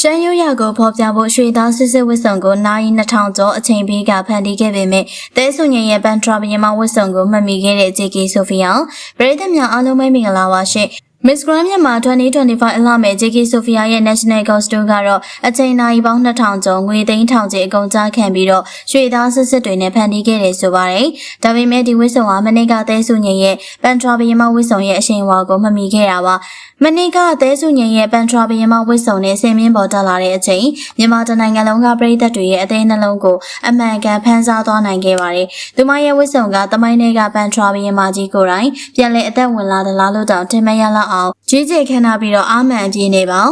ရှမ်းရိုးရကိုဖော်ပြဖို့ရွှေသားစစ်စစ်ဝစ်စုံကိုနိုင်2000ကျော်အချိန်ပေးကဖန်တီးခဲ့ပေမဲ့တဲဆုညင်ရဲ့ဘန်ထရာဘယမဝစ်စုံကိုမှတ်မိခဲ့တဲ့ JK ဆိုဖီယာပရိသတ်များအားလုံးပဲမင်္ဂလာပါရှင် Miss Grand မြန်မာ2025အလှမဲ့ JK Sophia ရဲ့ National Costume ကတော့အချိန်နာရီပေါင်း2000ကျော်ငွေသိန်းထောင်ကျအကုန်ကြားခံပြီးတော့ရွှေသားစစ်စစ်တွေနဲ့ဖန်တီးခဲ့တယ်ဆိုပါတယ်။ဒါပေမဲ့ဒီဝစ်စုံဟာမနေ့ကသဲစုညင်ရဲ့ပန်ထရာဘယမဝစ်စုံရဲ့အရှိန်အဝါကိုမမီခဲ့တာပါ။မနေ့ကသဲစုညင်ရဲ့ပန်ထရာဘယမဝစ်စုံနဲ့ဆင်မင်းပေါ်တက်လာတဲ့အချိန်မြန်မာတနိုင်ငံလုံးကပြည်သက်တွေရဲ့အသေးနှလုံးကိုအမှန်ကန်ဖန်ဆားသွားနိုင်ခဲ့ပါတယ်။သူမရဲ့ဝစ်စုံကတမိုင်းတွေကပန်ထရာဘယမကြီးကိုယ်တိုင်ပြန်လည်အသက်ဝင်လာသလားလို့တောင်ထင်မရလောက်အောင်ကြီးကျယ်ခမ်းနားပြီးတော့အာမန်ပြေးနေပါ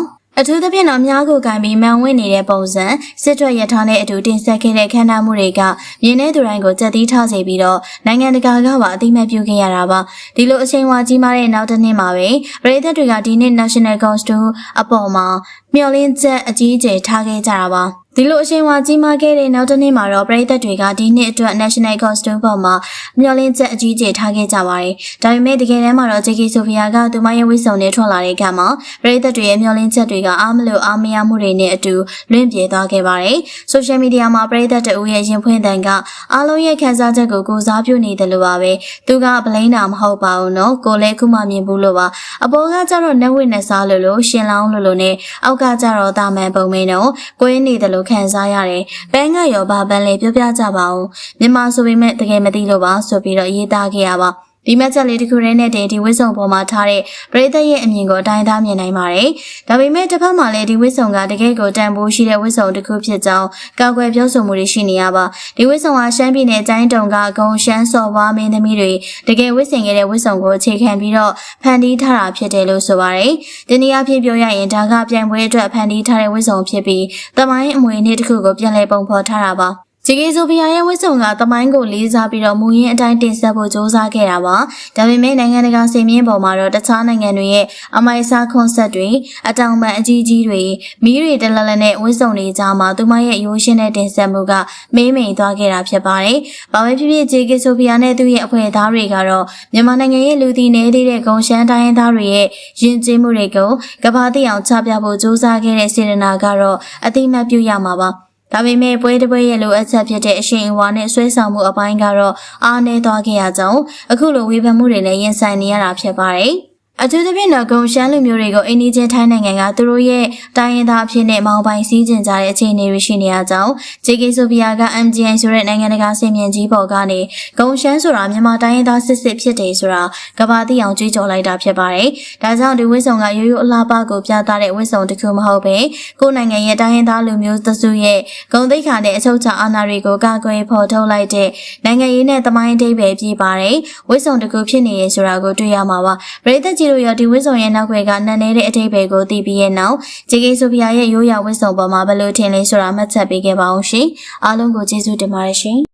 အထူးသဖြင့်တော့အများကိုကင်ပြီးမန်ဝင့်နေတဲ့ပုံစံစစ်ထွက်ရထားနဲ့အတူတင်ဆက်ခဲ့တဲ့ခမ်းနားမှုတွေကမြင်းတဲ့သူတိုင်းကိုကြက်တီးထားစေပြီးတော့နိုင်ငံတကာကပါအသိမှတ်ပြုခဲ့ရတာပါဒီလိုအချိန်ဝါကြီးမားတဲ့နောက်တစ်နှစ်မှာပဲပြည်သက်တွေကဒီနှစ် National Costume အပေါ်မှာမျှော်လင့်ချက်အကြီးအကျယ်ထားခဲ့ကြတာပါ ဒီလိုအချိန်ဝါကြီးမားခဲ့တဲ့နောက်တစ်နေ့မှာတော့ပြည်သက်တွေကဒီနှစ်အတွက် National Costume ပေါ်မှာမျှော်လင့်ချက်အကြီးအကျယ်ထားခဲ့ကြပါတယ်။ဒါပေမဲ့တကယ်တမ်းမှာတော့ JK Sophia ကသူမရဲ့ဝိစုံနဲ့ထွက်လာတဲ့အခါမှာပြည်သက်တွေရဲ့မျှော်လင့်ချက်တွေကအားမလို့အားမရမှုတွေနဲ့အတူလွင့်ပြေသွားခဲ့ပါတယ်။ Social Media မှာပြည်သက်တအူရဲ့ရင်ဖွင့်တန်ကအားလုံးရဲ့ခံစားချက်ကိုကိုစားပြုနေတယ်လို့ပါပဲ။သူကဗလိန်းတာမဟုတ်ပါဘူးနော်။ကိုလည်းခုမှမြင်ဘူးလို့ပါ။အပေါ်ကကျတော့နှက်ဝိနဲ့စားလို့လို့ရှင်လောင်းလို့လို့နဲ့အောက်ကကျတော့တာမန်ပုံမင်းတော့ကိုင်းနေတယ်လို့ခံစားရတယ်။ဘန်းကရောဘာဘန်းလဲပြောပြကြပါဦး။မြန်မာဆိုပေမဲ့တကယ်မသိလို့ပါဆိုပြီးတော့ရေးသားခဲ့ရပါ ဒီမက်ချက်လေးတစ်ခုတည်းနဲ့တင်ဒီဝစ်စုံပေါ်မှာထားတဲ့ပရိသတ်ရဲ့အမြင်ကိုအတိုင်းသားမြင်နိုင်ပါတယ်။ဒါပေမဲ့တစ်ဖက်မှာလည်းဒီဝစ်စုံကတကယ်ကိုတန်ဖိုးရှိတဲ့ဝစ်စုံတစ်ခုဖြစ်ကြောင်းကောက်ွယ်ပြောဆိုမှုတွေရှိနေရပါ။ဒီဝစ်စုံဟာရှမ်းပြည်နယ်ကျိုင်းတုံကဂုံရှမ်းစော်ဘွားမင်းသမီးတွေတကယ်ဝစ်ဆင်ခဲ့တဲ့ဝစ်စုံကိုအခြေခံပြီးတော့ဖန်တီးထားတာဖြစ်တယ်လို့ဆိုပါတယ်။ဒီနေ့အဖြစ်ပြောရရင်ဒါကပြိုင်ပွဲအတွက်ဖန်တီးထားတဲ့ဝစ်စုံဖြစ်ပြီးတမိုင်းအမွေနေ့တစ်ခုကိုပြန်လည်ပုံဖော်ထားတာပါ။ ဂျေကေဆိုဖီယာရဲ့ဝစ်ဆုံကသမိုင်းကိုလေးစားပြီးတော့မူရင်းအတိုင်းတင်ဆက်ဖို့ကြိုးစားခဲ့တာပါ။ဒါပေမဲ့နိုင်ငံတကာစင်မြင့်ပေါ်မှာတော့တခြားနိုင်ငံတွေရဲ့အမိုက်စားခွန်ဆက်တွေအတောင်ပံအကြီးကြီးတွေမိတွေတလလနဲ့ဝစ်ဆုံတွေကြားမှာသူမရဲ့ရိုးရှင်းတဲ့တင်ဆက်မှုကမေးမိန်သွားခဲ့တာဖြစ်ပါတယ်။ဘာပဲဖြစ်ဖြစ်ဂျေကေဆိုဖီယာနဲ့သူ့ရဲ့အဖွဲ့သားတွေကတော့မြန်မာနိုင်ငံရဲ့လူသည်နေသေးတဲ့ဂုံရှမ်းတိုင်းရင်းသားတွေရဲ့ယဉ်ကျေးမှုတွေကိုကဘာတိအောင်ချပြဖို့ကြိုးစားခဲ့တဲ့စေတနာကတော့အတိမတ်ပြုရမှာပါ။ ဒါပေမဲ့ပွဲတစ်ပွဲရဲ့လိုအပ်ချက်ဖြစ်တဲ့အရှင်အဝါနဲ့ဆွဲဆောင်မှုအပိုင်းကတော့အားနည်းသွားခဲ့ရကြောင်းအခုလိုဝေဖန်မှုတွေနဲ့ရင်ဆိုင်နေရတာဖြစ်ပါတယ်။ အထူးသဖြင့်တော့ဂုံရှမ်းလူမျိုးတွေကိုအိန္ဒိချင်းထိုင်းနိုင်ငံကသူတို့ရဲ့တိုင်းရင်းသားအဖြစ်နဲ့မောင်ပိုင်စည်းကျင်ကြတဲ့အခြေအနေတွေရှိနေရကြောင်း JK Sophia က MGI ဆိုတဲ့နိုင်ငံတကာစင်မြင့်ကြီးပေါ်ကနေဂုံရှမ်းဆိုတာမြန်မာတိုင်းရင်းသားစစ်စစ်ဖြစ်တယ်ဆိုတာကဘာတိအောင်ကြွေးကြော်လိုက်တာဖြစ်ပါတယ်။ဒါကြောင့်ဒီဝစ်စုံကရိုးရိုးအလားပါကိုပြသတဲ့ဝစ်စုံတစ်ခုမဟုတ်ပဲကိုယ်နိုင်ငံရဲ့တိုင်းရင်းသားလူမျိုးသစုရဲ့ဂုံသိက္ခာနဲ့အချုပ်ချာအာဏာတွေကိုကာကွယ်ဖော်ထုတ်လိုက်တဲ့နိုင်ငံရေးနဲ့တမိုင်းအဓိပ္ပာယ်ပြပါတယ်။ဝစ်စုံတစ်ခုဖြစ်နေရဆိုတာကိုတွေ့ရမှာပါ။ပြည်သက်ကြီးတို့ရောဒီဝစ်စုံရဲ့နောက်ွယ်ကနန်းနေတဲ့အဓိပ္ပာယ်ကိုသိပြီးရဲ့နောက်ဂျေကေဆိုဖီယာရဲ့ရိုးရာဝစ်စုံပေါ်မှာဘယ်လိုထင်လဲဆိုတာမှတ်ချက်ပေးခဲ့ပါအောင်ရှင်။အားလုံးကိုကျေးဇူးတင်ပါတယ်ရှင်။